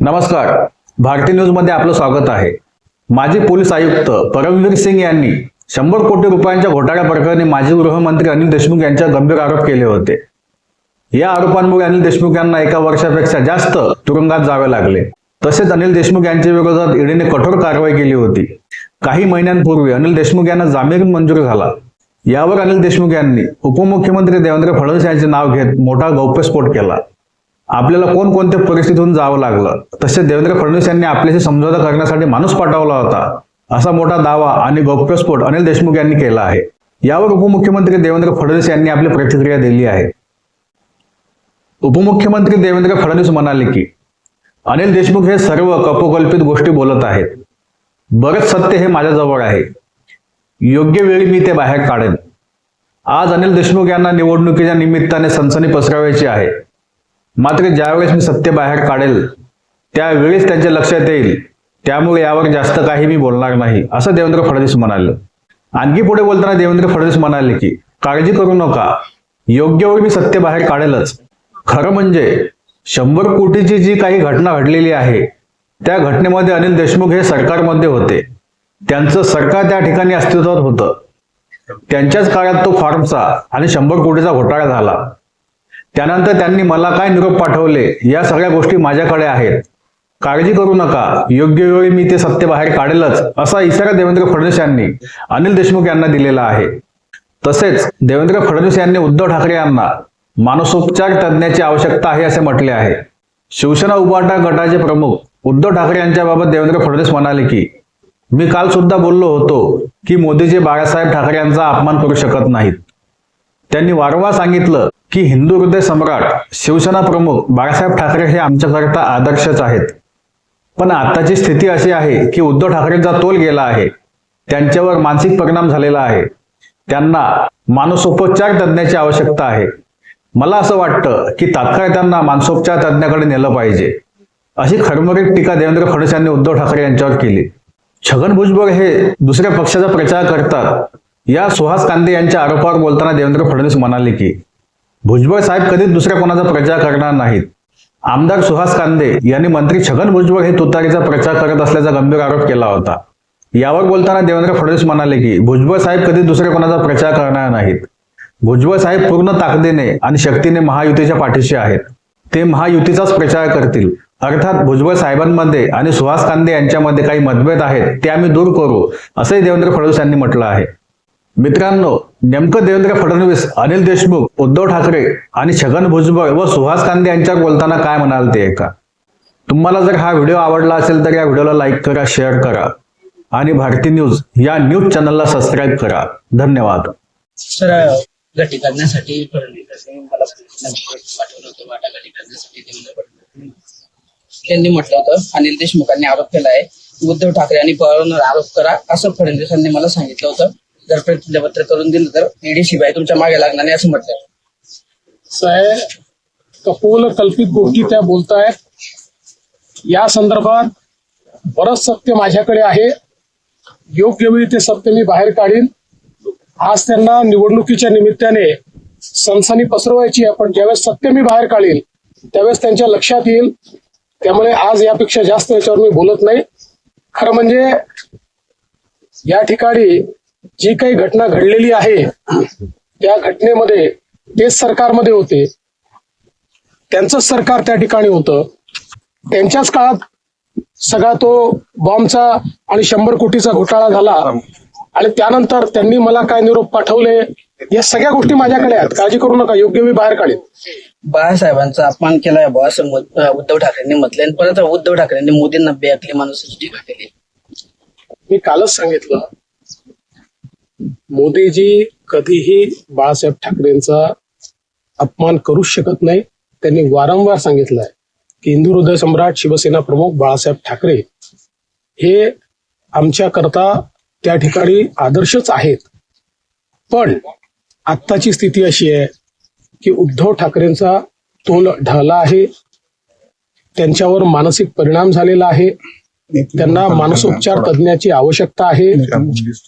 नमस्कार. भारतीय न्यूजमध्ये आपलं स्वागत आहे. माजी पोलीस आयुक्त परमवीर सिंग यांनी शंभर कोटी रुपयांच्या घोटाळ्या प्रकरणी माजी गृहमंत्री अनिल देशमुख यांच्या गंभीर आरोप केले होते. या आरोपांमुळे अनिल देशमुख यांना एका वर्षापेक्षा जास्त तुरुंगात जावे लागले. तसेच अनिल देशमुख यांच्या विरोधात ईडीने कठोर कारवाई केली होती. काही महिन्यांपूर्वी अनिल देशमुख यांना जामीन मंजूर झाला. यावर अनिल देशमुख यांनी उपमुख्यमंत्री देवेंद्र फडणवीस यांचे नाव घेत मोठा गौप्यस्फोट केला. आपल्याला कोणकोणत्या परिस्थितीतून जावं लागलं? तसेच देवेंद्र फडणवीस यांनी आपल्याशी समझोता करण्यासाठी माणूस पाठवला होता. असा मोठा दावा आणि गौप्यस्फोट अनिल देशमुख यांनी केला आहे. यावर उपमुख्यमंत्री देवेंद्र फडणवीस यांनी आपली प्रतिक्रिया दिली आहे. उपमुख्यमंत्री देवेंद्र फडणवीस म्हणाले की अनिल देशमुख हे सर्व कपोकल्पित गोष्टी बोलत आहेत. बरंच सत्य हे माझ्याजवळ आहे. योग्य वेळी मी ते बाहेर काढेन. आज अनिल देशमुख यांना निवडणुकीच्या निमित्ताने सनसनी पसरवायची आहे. मात्र ज्यावेळेस मी सत्य बाहेर काढेल त्यावेळीच त्यांच्या लक्षात येईल. त्यामुळे यावर जास्त काही मी बोलणार नाही असं देवेंद्र फडणवीस म्हणाले. आणखी पुढे बोलताना देवेंद्र फडणवीस म्हणाले की काळजी करू नका. योग्य वेळी मी सत्य बाहेर काढेलच. खरं म्हणजे शंभर कोटीची जी काही घटना घडलेली आहे त्या घटनेमध्ये अनिल देशमुख हे सरकारमध्ये होते. त्यांचं सरकार त्या ठिकाणी अस्तित्वात होतं. त्यांच्याच काळात तो फॉर्मचा आणि शंभर कोटीचा घोटाळा झाला. त्यानंतर त्यांनी मला काय निरोप पाठवले या सगळ्या गोष्टी माझ्याकडे आहेत. काळजी करू नका योग्य वेळी मी ते सत्य बाहेर काढेलच असा इशारा देवेंद्र फडणवीस यांनी अनिल देशमुख यांना दिलेला आहे. तसेच देवेंद्र फडणवीस यांनी उद्धव ठाकरे यांना मानसोपचार तज्ज्ञाची आवश्यकता आहे असे म्हटले आहे. शिवसेना उभाटा गटाचे प्रमुख उद्धव ठाकरे यांच्याबाबत देवेंद्र फडणवीस म्हणाले की मी काल सुद्धा बोललो होतो की मोदीजी बाळासाहेब ठाकरे यांचा अपमान करू शकत नाहीत. त्यांनी वारंवार सांगितलं की हिंदू हृदय सम्राट शिवसेना प्रमुख बाळासाहेब ठाकरे हे आमच्याकरता आदर्शच आहेत. पण आताची स्थिती अशी आहे की उद्धव ठाकरेंचा तोल गेला आहे. त्यांच्यावर मानसिक परिणाम झालेला आहे. त्यांना मानसोपचार तज्ज्ञाची आवश्यकता आहे. मला असं वाटतं की तात्काळ त्यांना मानसोपचार तज्ज्ञाकडे नेलं पाहिजे. अशी खरमरीत टीका देवेंद्र फडणवीस यांनी उद्धव ठाकरे यांच्यावर केली. छगन भुजबळ हे दुसऱ्या पक्षाचा प्रचार करतात या सुहास कांदे यांच्या आरोपावर बोलताना देवेंद्र फडणवीस म्हणाले की भुजबळ साहेब कधीच दुसऱ्या कोणाचा प्रचार करणार नाहीत. आमदार सुहास कांदे यांनी मंत्री छगन भुजबळ हे तुतारीचा प्रचार करत असल्याचा गंभीर आरोप केला होता. यावर बोलताना देवेंद्र फडणवीस म्हणाले की भुजबळ साहेब कधी दुसऱ्या कोणाचा प्रचार करणार नाहीत. भुजबळ साहेब पूर्ण ताकदीने आणि शक्तीने महायुतीच्या पाठीशी आहेत. ते महायुतीचाच प्रचार करतील. अर्थात भुजबळ साहेबांमध्ये आणि सुहास कांदे यांच्यामध्ये काही मतभेद आहेत ते आम्ही दूर करू असंही देवेंद्र फडणवीस यांनी म्हटलं आहे. मित्रांनो नेमकं देवेंद्र फडणवीस अनिल देशमुख उद्धव ठाकरे आणि छगन भुजबळ व सुहास कांदे यांच्यावर बोलताना काय म्हणाल ते का तुम्हाला जर हा व्हिडिओ आवडला असेल तर या व्हिडिओला लाईक करा शेअर करा आणि भारती न्यूज या न्यूज चॅनलला सबस्क्राईब करा. धन्यवाद. सर गटी करण्यासाठी मला पाठवलं होतं वाटा गटी करण्यासाठी त्यांनी म्हटलं होतं अनिल देशमुखांनी आरोप केला आहे उद्धव ठाकरे आणि पवारांवर आरोप करा असं फडणवीसांनी मला सांगितलं होतं. जर प्रतिज्ञापत्र करून दिलं तर ईडी शिवाय तुमच्या मागे लागणार नाही असं म्हटलं. साहेब कपोल कल्पित गोष्टी त्या बोलतायत. या संदर्भात बरंच सत्य माझ्याकडे आहे. योग्य वेळी ते सत्य मी बाहेर काढीन. आज त्यांना निवडणुकीच्या निमित्ताने सनसनी पसरवायची आहे पण ज्यावेळेस सत्य मी बाहेर काढील त्यावेळेस त्यांच्या लक्षात येईल. त्यामुळे आज यापेक्षा जास्त याच्यावर मी बोलत नाही. खरं म्हणजे या ठिकाणी जी काही घटना घडलेली आहे त्या घटनेमध्ये तेच सरकारमध्ये होते. त्यांचंच सरकार त्या ठिकाणी होतं. त्यांच्याच काळात सगळा तो बॉम्बचा आणि शंभर कोटीचा घोटाळा झाला. आणि त्यानंतर त्यांनी मला काय निरोप पाठवले या सगळ्या गोष्टी माझ्याकडे आहेत. काळजी करू नका योग्य मी बाहेर काढेन. बाळासाहेबांचा अपमान केलाय असं अं, उद्धव ठाकरेंनी म्हटलंय. आणि परत उद्धव ठाकरेंनी मोदींना बेअकली केली मी कालच सांगितलं मोदीजी कधीही बाळासाहेब ठाकरेंचा अपमान करू शकत नाही. त्यांनी वारंवार सांगितलंय की हिंदू हृदय सम्राट शिवसेना प्रमुख बाळासाहेब ठाकरे हे आमच्या करता त्या ठिकाणी आदर्शच आहेत. पण आत्ताची स्थिती अशी आहे की उद्धव ठाकरेंचा तोल ढळला आहे. त्यांच्यावर मानसिक परिणाम झालेला आहे. त्यांना मानसोपचार तज्ज्ञाची आवश्यकता आहे.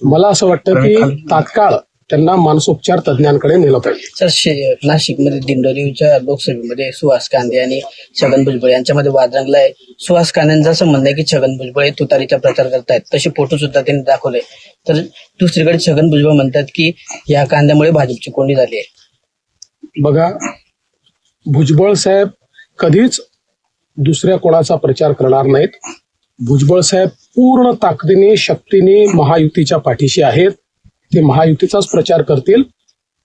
मला असं वाटतं की तात्काळ त्यांना मानसोपचार तज्ज्ञांकडे नेलं पाहिजे. नाशिकमध्ये दिंडोरीच्या लोकसभेमध्ये सुहास कांदे आणि छगन भुजबळ यांच्यामध्ये वाद रंगलाय सुहास कांदेंचं असं म्हणणं आहे की छगन भुजबळ हे तुतारीचा प्रचार करतायत. तसे फोटो सुद्धा त्यांनी दाखवले. तर दुसरीकडे छगन भुजबळ म्हणतात की या कांद्यामुळे भाजपची कोंडी झाली आहे. बघा भुजबळ साहेब कधीच दुसऱ्या कोणाचा प्रचार करणार नाहीत. भुजबळ साहेब पूर्ण ताकदीने शक्तीने महायुतीच्या पाठीशी आहेत. ते महायुतीचाच प्रचार करतील.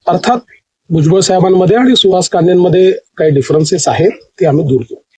अर्थात भुजबळ साहेबांमध्ये आणि सुहास कांदेंमध्ये काही डिफरन्सेस आहेत ते आम्ही दूर करू.